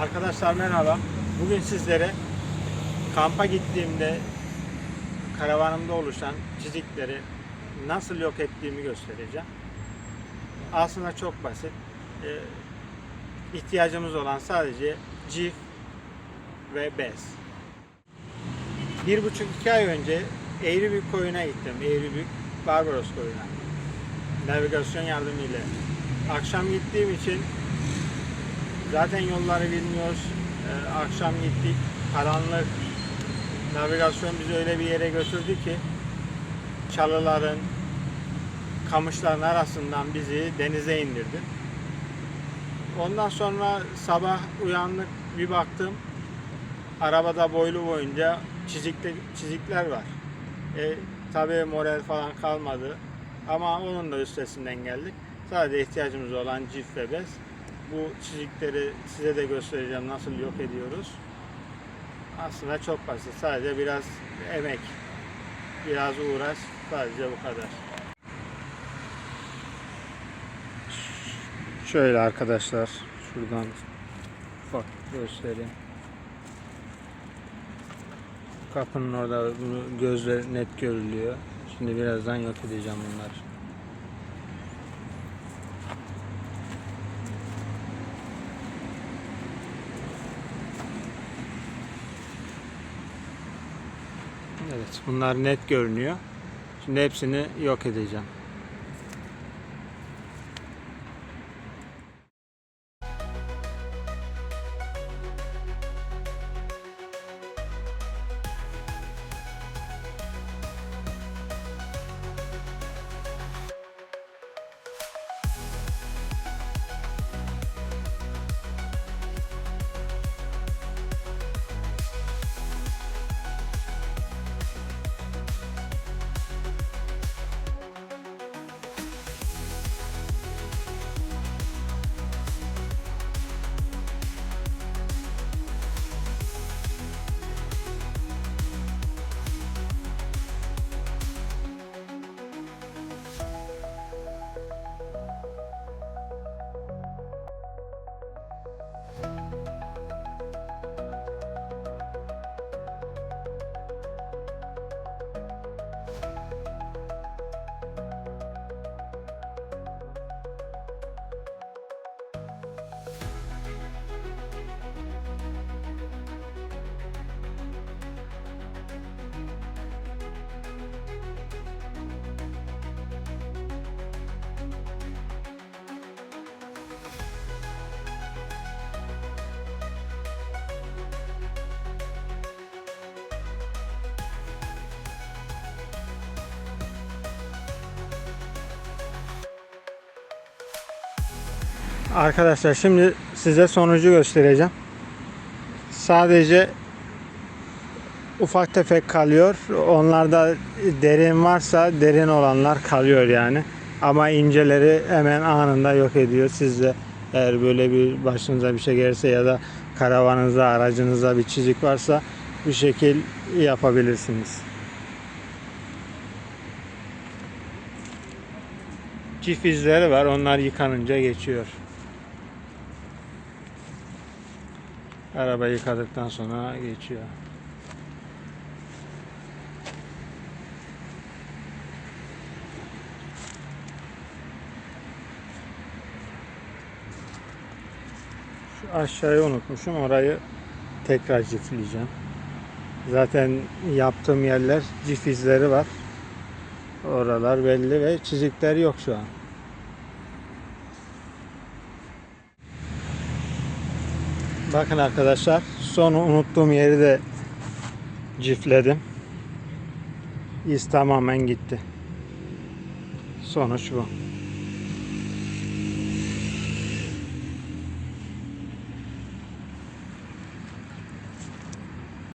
Arkadaşlar merhaba. Bugün sizlere kampa gittiğimde karavanımda oluşan çizikleri nasıl yok ettiğimi göstereceğim. Aslında çok basit. Ee, ihtiyacımız olan sadece cif ve bez. Bir buçuk iki ay önce Eğribük koyuna gittim. Eğribük Barbaros koyuna. Navigasyon yardımıyla. Akşam gittiğim için Zaten yolları bilmiyoruz. Ee, akşam gittik. Karanlık. Navigasyon bizi öyle bir yere götürdü ki çalıların, kamışların arasından bizi denize indirdi. Ondan sonra sabah uyandık bir baktım. Arabada boylu boyunca çizikli, çizikler var. E, tabii moral falan kalmadı. Ama onun da üstesinden geldik. Sadece ihtiyacımız olan cif ve bez. Bu çizikleri size de göstereceğim nasıl yok ediyoruz. Aslında çok basit. Sadece biraz emek, biraz uğraş. Sadece bu kadar. Şöyle arkadaşlar. Şuradan bak göstereyim. Kapının orada gözle net görülüyor. Şimdi birazdan yok edeceğim bunları. Evet, bunlar net görünüyor. Şimdi hepsini yok edeceğim. Arkadaşlar şimdi size sonucu göstereceğim. Sadece ufak tefek kalıyor. Onlarda derin varsa derin olanlar kalıyor yani. Ama inceleri hemen anında yok ediyor. Siz de eğer böyle bir başınıza bir şey gelirse ya da karavanınızda, aracınızda bir çizik varsa bu şekil yapabilirsiniz. Çift izleri var. Onlar yıkanınca geçiyor. Araba yıkadıktan sonra geçiyor. Şu aşağıyı unutmuşum. Orayı tekrar cifleyeceğim. Zaten yaptığım yerler cif izleri var. Oralar belli ve çizikler yok şu an. Bakın arkadaşlar son unuttuğum yeri de cifledim. İz tamamen gitti. Sonuç bu.